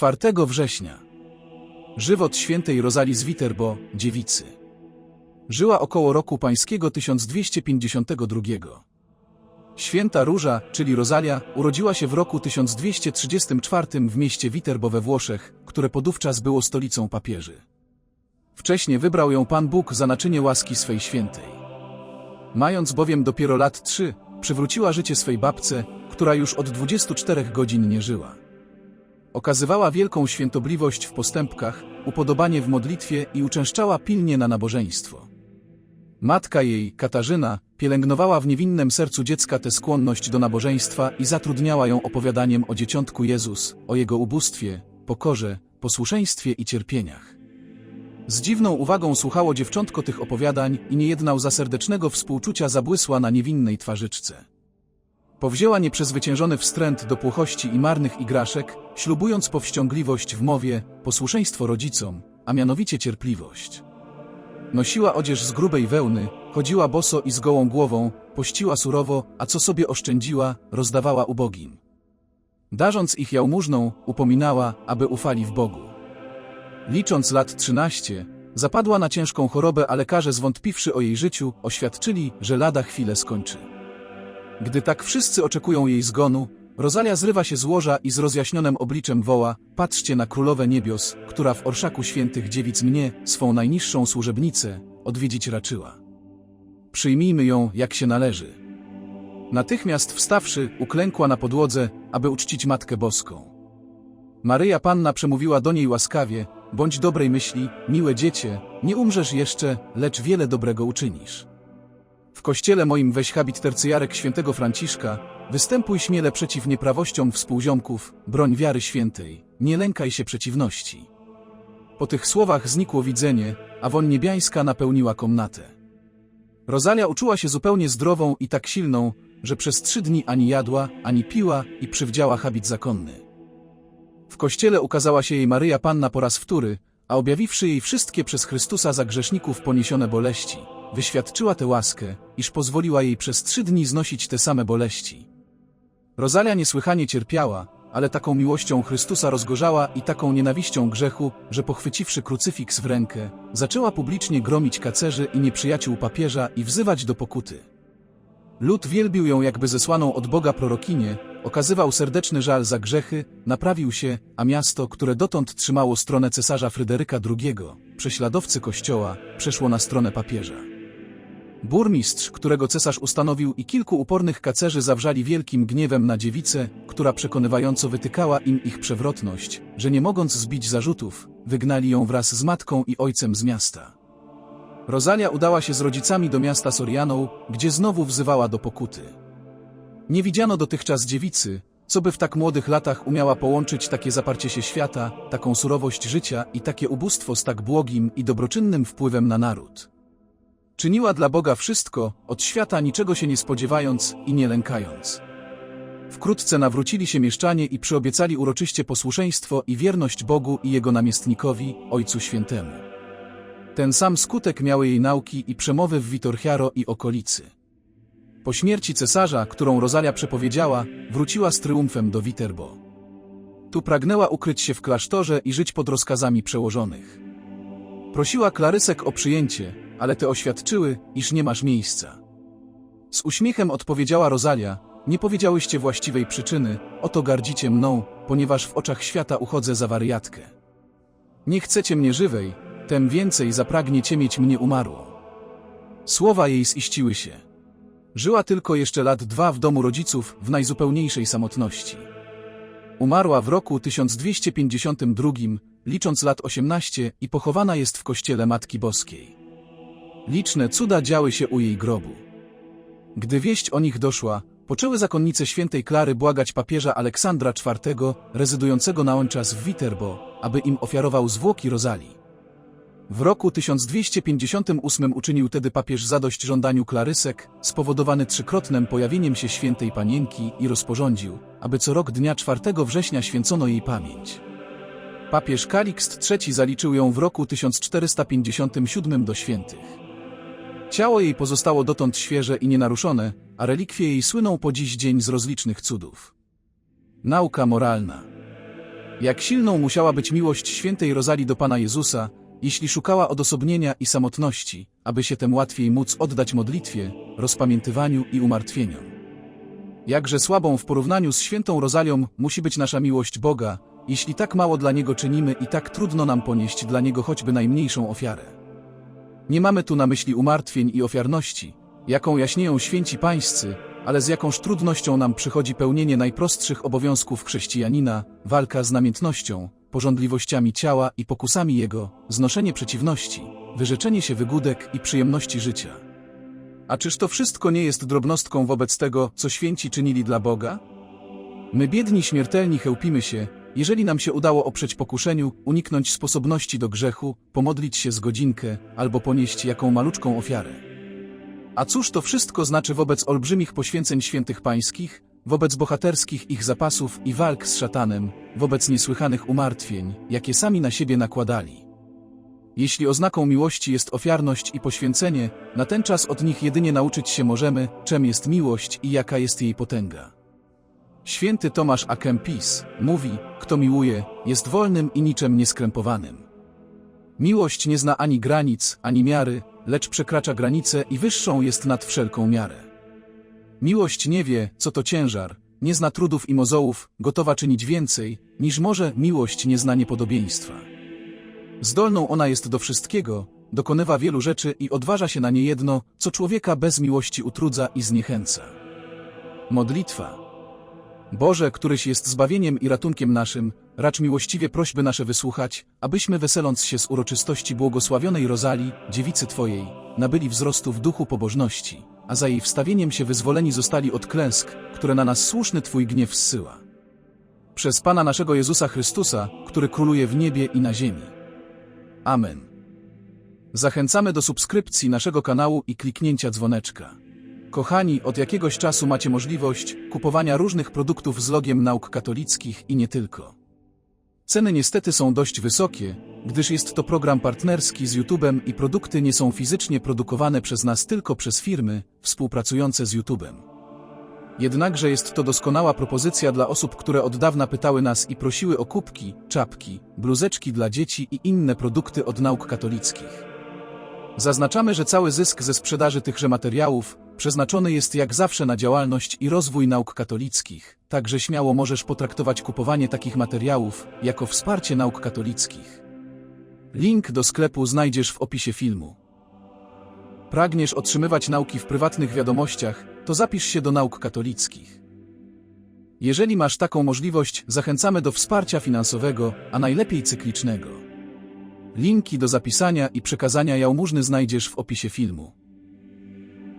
4 września. Żywot świętej Rozali z Viterbo, dziewicy. Żyła około roku pańskiego 1252. Święta Róża, czyli Rosalia, urodziła się w roku 1234 w mieście Viterbo we Włoszech, które podówczas było stolicą papieży. Wcześniej wybrał ją Pan Bóg za naczynie łaski swej świętej. Mając bowiem dopiero lat trzy, przywróciła życie swej babce, która już od 24 godzin nie żyła. Okazywała wielką świętobliwość w postępkach, upodobanie w modlitwie i uczęszczała pilnie na nabożeństwo. Matka jej, Katarzyna, pielęgnowała w niewinnym sercu dziecka tę skłonność do nabożeństwa i zatrudniała ją opowiadaniem o dzieciątku Jezus, o jego ubóstwie, pokorze, posłuszeństwie i cierpieniach. Z dziwną uwagą słuchało dziewczątko tych opowiadań i niejedna łza serdecznego współczucia zabłysła na niewinnej twarzyczce. Powzięła nieprzezwyciężony wstręt do płochości i marnych igraszek, ślubując powściągliwość w mowie, posłuszeństwo rodzicom, a mianowicie cierpliwość. Nosiła odzież z grubej wełny, chodziła boso i z gołą głową, pościła surowo, a co sobie oszczędziła, rozdawała ubogim. Darząc ich jałmużną, upominała, aby ufali w Bogu. Licząc lat trzynaście, zapadła na ciężką chorobę, a lekarze zwątpiwszy o jej życiu, oświadczyli, że lada chwilę skończy. Gdy tak wszyscy oczekują jej zgonu, Rosalia zrywa się z łoża i z rozjaśnionym obliczem woła, patrzcie na królowę niebios, która w orszaku świętych dziewic mnie, swą najniższą służebnicę, odwiedzić raczyła. Przyjmijmy ją, jak się należy. Natychmiast wstawszy, uklękła na podłodze, aby uczcić Matkę Boską. Maryja Panna przemówiła do niej łaskawie, bądź dobrej myśli, miłe dziecię, nie umrzesz jeszcze, lecz wiele dobrego uczynisz. W kościele moim weź habit tercyjarek świętego Franciszka, występuj śmiele przeciw nieprawościom współziomków, broń wiary świętej, nie lękaj się przeciwności. Po tych słowach znikło widzenie, a woń niebiańska napełniła komnatę. Rosalia uczuła się zupełnie zdrową i tak silną, że przez trzy dni ani jadła, ani piła i przywdziała habit zakonny. W kościele ukazała się jej Maryja Panna po raz wtóry, a objawiwszy jej wszystkie przez Chrystusa za grzeszników poniesione boleści, wyświadczyła tę łaskę, iż pozwoliła jej przez trzy dni znosić te same boleści. Rosalia niesłychanie cierpiała, ale taką miłością Chrystusa rozgorzała i taką nienawiścią grzechu, że pochwyciwszy krucyfiks w rękę, zaczęła publicznie gromić kacerzy i nieprzyjaciół papieża i wzywać do pokuty. Lud wielbił ją jakby zesłaną od Boga prorokinię, okazywał serdeczny żal za grzechy, naprawił się, a miasto, które dotąd trzymało stronę cesarza Fryderyka II, prześladowcy kościoła, przeszło na stronę papieża. Burmistrz, którego cesarz ustanowił i kilku upornych kacerzy zawrzali wielkim gniewem na dziewicę, która przekonywająco wytykała im ich przewrotność, że nie mogąc zbić zarzutów, wygnali ją wraz z matką i ojcem z miasta. Rosalia udała się z rodzicami do miasta Sorianą, gdzie znowu wzywała do pokuty. Nie widziano dotychczas dziewicy, co by w tak młodych latach umiała połączyć takie zaparcie się świata, taką surowość życia i takie ubóstwo z tak błogim i dobroczynnym wpływem na naród. Czyniła dla Boga wszystko, od świata niczego się nie spodziewając i nie lękając. Wkrótce nawrócili się mieszczanie i przyobiecali uroczyście posłuszeństwo i wierność Bogu i Jego namiestnikowi, Ojcu Świętemu. Ten sam skutek miały jej nauki i przemowy w Vitorchiaro i okolicy. Po śmierci cesarza, którą Rosalia przepowiedziała, wróciła z triumfem do Viterbo. Tu pragnęła ukryć się w klasztorze i żyć pod rozkazami przełożonych. Prosiła Klarysek o przyjęcie, ale te oświadczyły, iż nie masz miejsca. Z uśmiechem odpowiedziała Rosalia, nie powiedziałyście właściwej przyczyny, oto gardzicie mną, ponieważ w oczach świata uchodzę za wariatkę. Nie chcecie mnie żywej, tem więcej zapragniecie mieć mnie umarłą. Słowa jej ziściły się. Żyła tylko jeszcze lat dwa w domu rodziców w najzupełniejszej samotności. Umarła w roku 1252, licząc lat 18 i pochowana jest w kościele Matki Boskiej. Liczne cuda działy się u jej grobu. Gdy wieść o nich doszła, poczęły zakonnice świętej Klary błagać papieża Aleksandra IV, rezydującego na on czas w Viterbo, aby im ofiarował zwłoki Rozali. W roku 1258 uczynił tedy papież zadość żądaniu Klarysek, spowodowany trzykrotnym pojawieniem się świętej panienki i rozporządził, aby co rok dnia 4 września święcono jej pamięć. Papież Kalikst III zaliczył ją w roku 1457 do świętych. Ciało jej pozostało dotąd świeże i nienaruszone, a relikwie jej słyną po dziś dzień z rozlicznych cudów. Nauka moralna. Jak silną musiała być miłość świętej Rozali do Pana Jezusa, jeśli szukała odosobnienia i samotności, aby się tem łatwiej móc oddać modlitwie, rozpamiętywaniu i umartwieniom. Jakże słabą w porównaniu z świętą Rozalią musi być nasza miłość Boga, jeśli tak mało dla Niego czynimy i tak trudno nam ponieść dla Niego choćby najmniejszą ofiarę. Nie mamy tu na myśli umartwień i ofiarności, jaką jaśnieją święci pańscy, ale z jakąż trudnością nam przychodzi pełnienie najprostszych obowiązków chrześcijanina, walka z namiętnością, porządliwościami ciała i pokusami jego, znoszenie przeciwności, wyrzeczenie się wygódek i przyjemności życia. A czyż to wszystko nie jest drobnostką wobec tego, co święci czynili dla Boga? My biedni śmiertelni chełpimy się, jeżeli nam się udało oprzeć pokuszeniu, uniknąć sposobności do grzechu, pomodlić się z godzinkę albo ponieść jaką maluczką ofiarę. A cóż to wszystko znaczy wobec olbrzymich poświęceń świętych pańskich, wobec bohaterskich ich zapasów i walk z szatanem, wobec niesłychanych umartwień, jakie sami na siebie nakładali? Jeśli oznaką miłości jest ofiarność i poświęcenie, na ten czas od nich jedynie nauczyć się możemy, czym jest miłość i jaka jest jej potęga. Święty Tomasz A. Kempis mówi, kto miłuje, jest wolnym i niczym nieskrępowanym. Miłość nie zna ani granic, ani miary, lecz przekracza granice i wyższą jest nad wszelką miarę. Miłość nie wie, co to ciężar, nie zna trudów i mozołów, gotowa czynić więcej, niż może miłość nie zna niepodobieństwa. Zdolną ona jest do wszystkiego, dokonywa wielu rzeczy i odważa się na niejedno, co człowieka bez miłości utrudza i zniechęca. Modlitwa. Boże, któryś jest zbawieniem i ratunkiem naszym, racz miłościwie prośby nasze wysłuchać, abyśmy weseląc się z uroczystości błogosławionej Rozali, dziewicy Twojej, nabyli wzrostu w duchu pobożności, a za jej wstawieniem się wyzwoleni zostali od klęsk, które na nas słuszny Twój gniew zsyła. Przez Pana naszego Jezusa Chrystusa, który króluje w niebie i na ziemi. Amen. Zachęcamy do subskrypcji naszego kanału i kliknięcia dzwoneczka. Kochani, od jakiegoś czasu macie możliwość kupowania różnych produktów z logiem nauk katolickich i nie tylko. Ceny niestety są dość wysokie, gdyż jest to program partnerski z YouTube'em i produkty nie są fizycznie produkowane przez nas tylko przez firmy współpracujące z YouTube'em. Jednakże jest to doskonała propozycja dla osób, które od dawna pytały nas i prosiły o kubki, czapki, bluzeczki dla dzieci i inne produkty od nauk katolickich. Zaznaczamy, że cały zysk ze sprzedaży tychże materiałów przeznaczony jest jak zawsze na działalność i rozwój nauk katolickich, także śmiało możesz potraktować kupowanie takich materiałów jako wsparcie nauk katolickich. Link do sklepu znajdziesz w opisie filmu. Pragniesz otrzymywać nauki w prywatnych wiadomościach, to zapisz się do nauk katolickich. Jeżeli masz taką możliwość, zachęcamy do wsparcia finansowego, a najlepiej cyklicznego. Linki do zapisania i przekazania jałmużny znajdziesz w opisie filmu.